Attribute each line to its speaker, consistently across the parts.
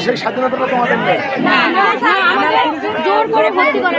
Speaker 1: সেই স্বাধীনতাটা তোমাদের নেই?
Speaker 2: জোর করে ভর্তি করে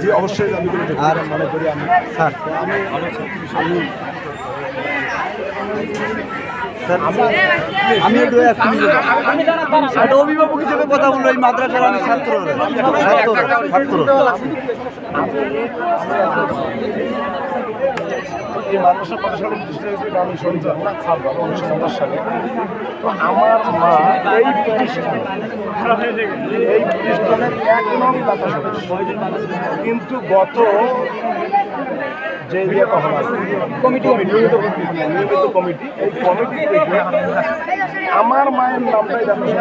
Speaker 1: জি অবশ্যই আমি করে দেবো। আর মনে করি আমি। স্যার আমি আমি একটা অভিভাবক হিসেবে কথা বলব এই মাদ্রাসার আমি ছাত্র ছাত্র ছাত্র
Speaker 3: এই মাদ্রাসা প্রতিষ্ঠানের প্রতিষ্ঠা আমরা ছাত্র উনিশশো পঞ্চাশ সালে। তো আমার মা এই প্রতিষ্ঠানে এই প্রতিষ্ঠানের এক নং কিন্তু গত যে ইয়েটা হলো কমিটি নিয়মিত কমিটি নিয়মিত কমিটি এই কমিটি থেকে আমার মায়ের নামটাই সদস্য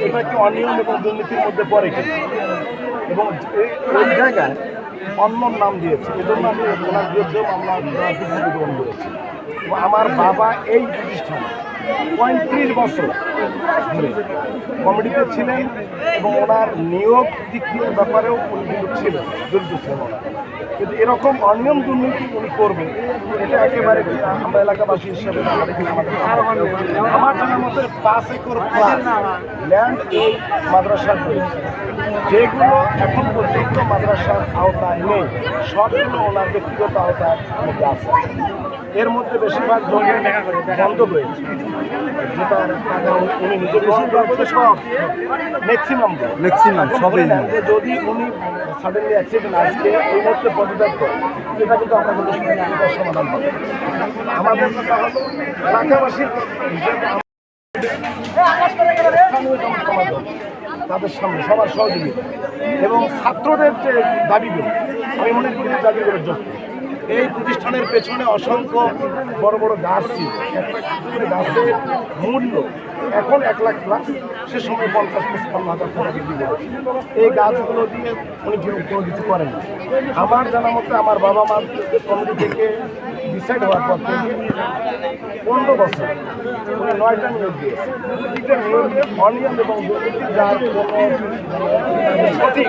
Speaker 3: এটা কি অনিয়ম এবং দুর্নীতির মধ্যে পড়ে কিনা? এবং এই- জায়গায়? অন্য নাম দিয়েছে। এজন্য আমি ওনার বিরুদ্ধেও মামলা গ্রহণ করেছি। আমার বাবা এই প্রতিষ্ঠানে পঁয়ত্রিশ বছর ধরে কমিটিতে ছিলেন এবং ওনার নিয়োগ দীক্ষিতের ব্যাপারেও উনি কিন্তু ছিলেন, জড়িত ছিলেন কিন্তু এরকম অনিয়ম দুর্নীতি উনি করবেন, এটা একেবারে আমরা এলাকাবাসী হিসেবে এখানে আমাদের পাঁচ একর ল্যান্ড এই মাদ্রাসার রয়েছে যেগুলো এখন পর্যন্ত মাদ্রাসার আওতায় নেই সবগুলো ওনার ব্যক্তিগত আওতার মধ্যে আছে। এর মধ্যে বেশিরভাগ জমি বন্ধ রয়েছে। যেটা উনি নিজে গ্রহণ করতে সব ম্যাক্সিমাম
Speaker 1: ম্যাক্সিমাম সবই।
Speaker 3: যদি উনি সাডেনলি অ্যাক্সিডেন্ট আজকে এই মুহূর্তে পদত্যাগ করে এটা কিন্তু আমরা কিন্তু সমাধান পাবো আমাদের এলাকাবাসীর হিসেবে তাদের সামনে সবার সহযোগিতা এবং ছাত্রদের যে দাবিগুলো আমি মনে করি এই দাবিগুলোর যোগ্য এই প্রতিষ্ঠানের পেছনে অসংখ্য বড় বড় গাছ ছিল। করে গাছের মূল্য এখন এক লাখ প্লাস সে সময় পঞ্চাশ পঁচপান্ন হাজার টাকা বিক্রি করেছে। এই গাছগুলো দিয়ে উনি কেউ কোনো কিছু করেন আমার জানা মতে আমার বাবা মা কমিটি থেকে ডিসাইড হওয়ার পর থেকে পনেরো বছর উনি নয়টা নিয়োগ দিয়েছে। প্রতিটা নিয়োগে অনিয়ম এবং দুর্নীতি যার কোনো সঠিক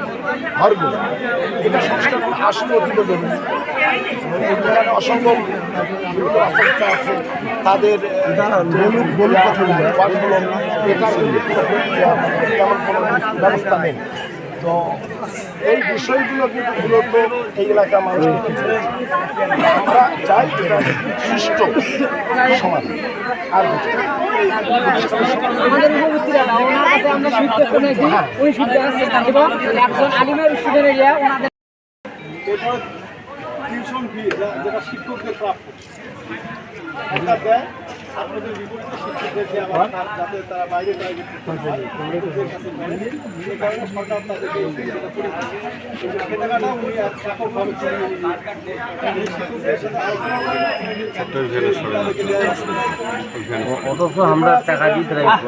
Speaker 3: ঘরগুলো এটা সংস্কার করে আসলে অতীত জরুরি এখানে অসংখ্য বিভিন্ন আছে তাদের এটা তেমন কোনো ব্যবস্থা নেই। তো এই বিষয়গুলো কিন্তু মূলত এই এলাকার মানুষ। আমরা চাই এটা সুষ্ঠু সমাজ আর কিছু
Speaker 4: আমাদের উপভোক্তীরা ওনার কাছে আমরা সুইচটা শুনেছি ওই সুইচটা একজন আলিমের স্টুডেন্ট এরিয়া ওনাদের
Speaker 3: টিউশন ফি যেটা শিক্ষকদের প্রাপ্য। ছাত্রদের বিপরীতে যাতে তারা বাইরে। সে কারণে সরকার তাদেরকে উনি এককভাবে শিক্ষকদের সাথে দেয়।
Speaker 5: অথচ আমরা টাকা দিতে রাখি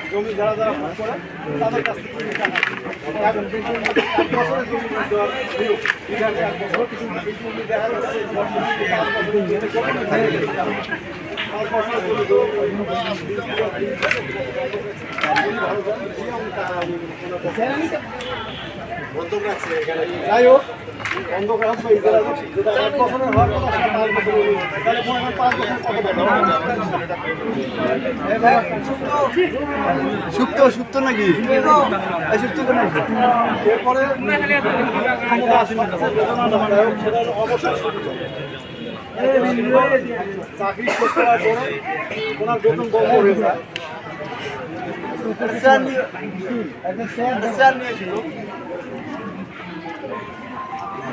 Speaker 5: জমি যারা যারা ভোগ করে তাদের কাছ থেকে। এখন এক বছরের জমি দেওয়ার। এক বছর কিছু জমি দেখা যাচ্ছে পাঁচ বছরের জমি রাখছে এখানে যাই হোক
Speaker 3: সুপ্ত সুপ্ত নাকি? সুপ্ত
Speaker 5: এরপরে। চাকরি করার পরে ওনার বেতন বন্ধ হয়ে যায়।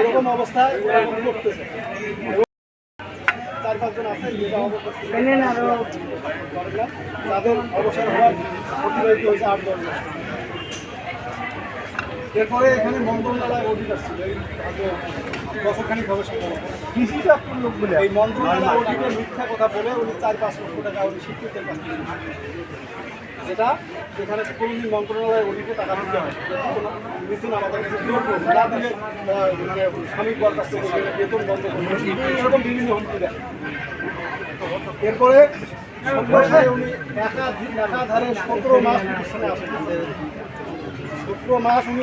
Speaker 5: এরকম অবস্থায় করতেছে চার পাঁচজন আছে তাদের অবসর হওয়ার অতিবাহিত হয়েছে আট দশ এরপরে এখানে মন্ত্রণালয় অডিট ছিল। এই বছরখানিক হবে কৃষি দপ্তর লোক বলে এই মন্ত্রণালয় অডিটে মিথ্যা কথা বলে উনি চার পাঁচ লক্ষ টাকা উনি শিক্ষকদের কাছ। যেটা এখানে কোনোদিন মন্ত্রণালয় অডিটে টাকা হয়। আমাদের মানে বেতন বন্ধ এরকম বিভিন্ন হুমকি দেয়। এরপরে উনি একাধারে সতেরো মাস মাস উনি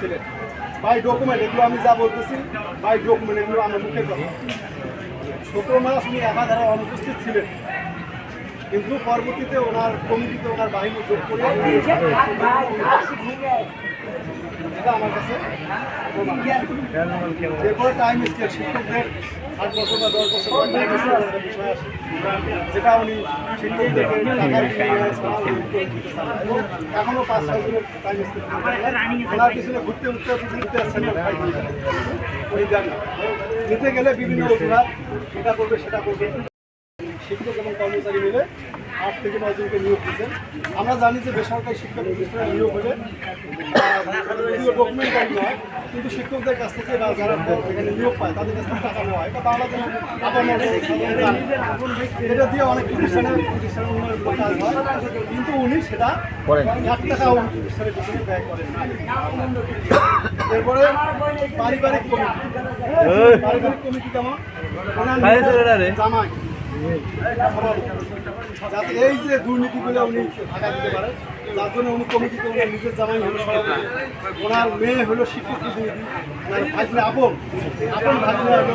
Speaker 5: ছিলেন। আমি যা বলতেছি বাই ডকুমেন্ট এগুলো আমার কথা সতেরো মাস উনি একাধারে অনুপস্থিত ছিলেন। কিন্তু পরবর্তীতে ওনার কমিটিতে ওনার বাহিনী যোগ করে এটা আমার কাছে। এরপরে টাইম স্কেল শিক্ষকদের আট বছর বা দশ বছর পর টাইম স্কেল একটা বিষয় আসে যেটা উনি শিক্ষকদেরকে টাকার বিনিময়ে সামাল দিতে চান। এবং এখনও পাঁচ ছয় দিনের টাইম স্কেল ওনার পিছনে ঘুরতে উঠতে ঘুরতে সেন্টার উনি যান নিতে গেলে বিভিন্ন অজুহাত এটা করবে সেটা করবে শিক্ষক এবং কর্মচারী মিলে আট থেকে নয় জনকে নিয়োগ দিচ্ছেন আমরা জানি যে বেসরকারি শিক্ষা প্রতিষ্ঠানে নিয়োগ হলে ডকুমেন্ট কম নয় কিন্তু শিক্ষকদের কাছ থেকে বা যারা এখানে নিয়োগ পায় তাদের কাছ থেকে টাকা নেওয়া হয়। এটা তারা যেন এটা দিয়ে অনেক প্রতিষ্ঠানে প্রতিষ্ঠানের উন্নয়ন কাজ হয়। কিন্তু উনি সেটা এক টাকা প্রতিষ্ঠানের পিছনে ব্যয় করেন। এরপরে পারিবারিক কমিটি। পারিবারিক কমিটি কেমন জামাই। এই যে দুর্নীতিগুলো উনি যার জন্য উনি কমিটিতে ওনার নিজের জামাই হলো ওনার মেয়ে হলো শিক্ষক প্রতিনিধি, ওনার ভাগ্নে আপন আপন হলো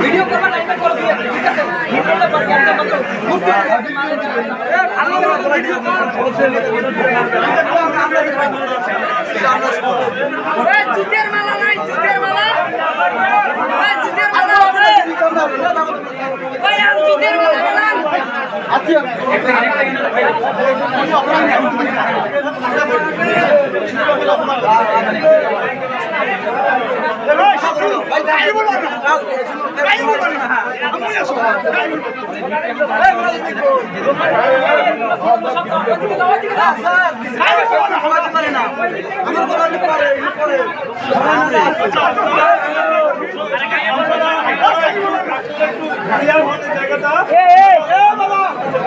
Speaker 1: ভিডিও করবা লাইভে করে দিয়ে ঠিক আছে ভিডিওটা বাকি আছে মাত্র এ ভালো করে ভিডিও কর এ জুতের মালা নাই জুতের মালা এ জুতের মালা আছে ভাই আর জুতের মালা বানান
Speaker 5: আচ্ছা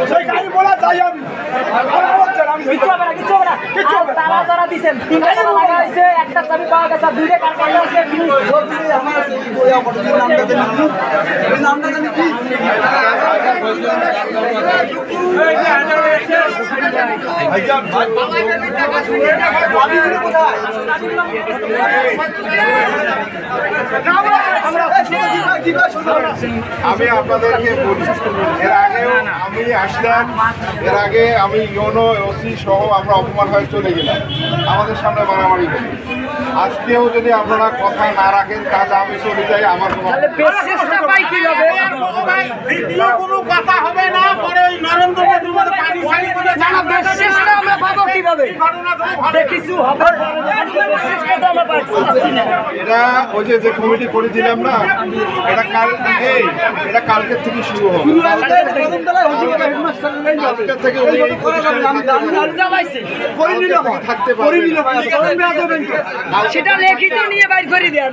Speaker 5: সেই গাড়ি বলা যাই আমি।
Speaker 6: তারা যারা দিছেন, তিনটা লাগা হয়েছে, একটা চাবি পাওয়া গেছে, দুইটা কার কাছে আছে, কি-
Speaker 7: আমি আপনাদেরকে বলি, এর আগেও আমি আসলাম, এর আগে আমি ইউনো ওসি সহ আমরা অপমান হয়ে চলে গেলাম। আমাদের সামনে মারামারি হলো। আজকেও যদি আপনারা কথা না রাখেন তাহলে আমি চলে যাই আমার কোনো
Speaker 6: বেশিসটা পাই কীভাবে?
Speaker 5: দ্বিতীয় কোনো কথা হবে না পরে ওই নরেন্দ্র মোদীর মতো পানি সারি করে
Speaker 6: আমরা পাবো কীভাবে? দেখিছু হবে, বেশিসটা তো আমরা পাচ্ছি না।
Speaker 7: এটা ওই যে যে কমিটি করে দিলাম না এটা কাল এই এটা কালকের থেকে শুরু হবে। কালকের। থাকতে পারবেন
Speaker 6: সেটা লিখিত নিয়ে বাইর করে দেন।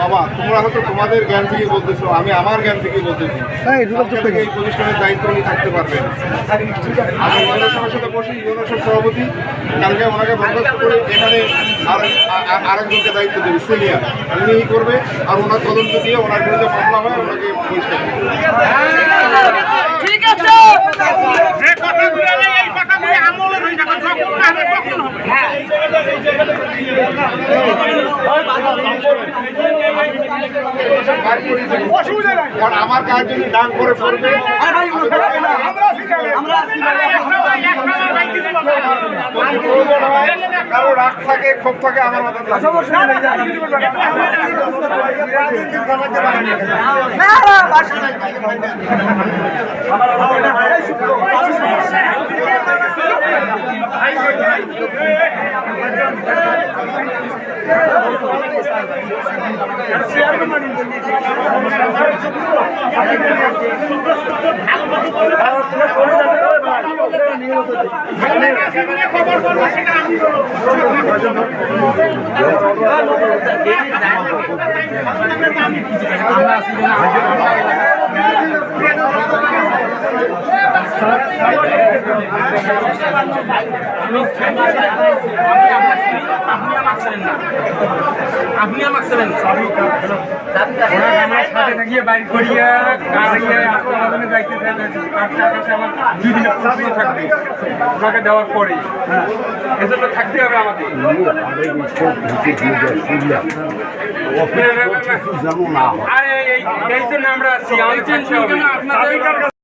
Speaker 7: বাবা তোমরা হয়তো তোমাদের জ্ঞান থেকে বলতেছো আমি আমার জ্ঞান থেকে বলতেছি। এই প্রতিষ্ঠানের দায়িত্ব নিয়ে থাকতে পারবেন আমি ইউনিয়নের সাথে বসি সভাপতি। কালকে ওনাকে বরখাস্ত করে এখানে আরেকজনকে দায়িত্ব দেবে সিনিয়র উনি ই করবে আর ওনার তদন্ত দিয়ে ওনার বিরুদ্ধে মামলা হয় ওনাকে পরিষ্কার
Speaker 6: ঠিক আছে।
Speaker 7: আমার কাজ যদি ডাং করে পড়বে
Speaker 5: আমরা
Speaker 7: যদি প্রয়োজন হয় কারও রাগ থাকে ক্ষোভ থাকে আমার মাথা আমরা
Speaker 8: আপনি আমাকে ছিলেন আমার সাথে থাকিয়ে বাইর করিয়া গাড়িয়ে আসতে যাইতে আপনার কাছে আমার দুই দিনের থাকবে ওনাকে দেওয়ার পরে এজন্য থাকতে হবে আমাকে আরে এই জন্য আমরা আছি আমাদের।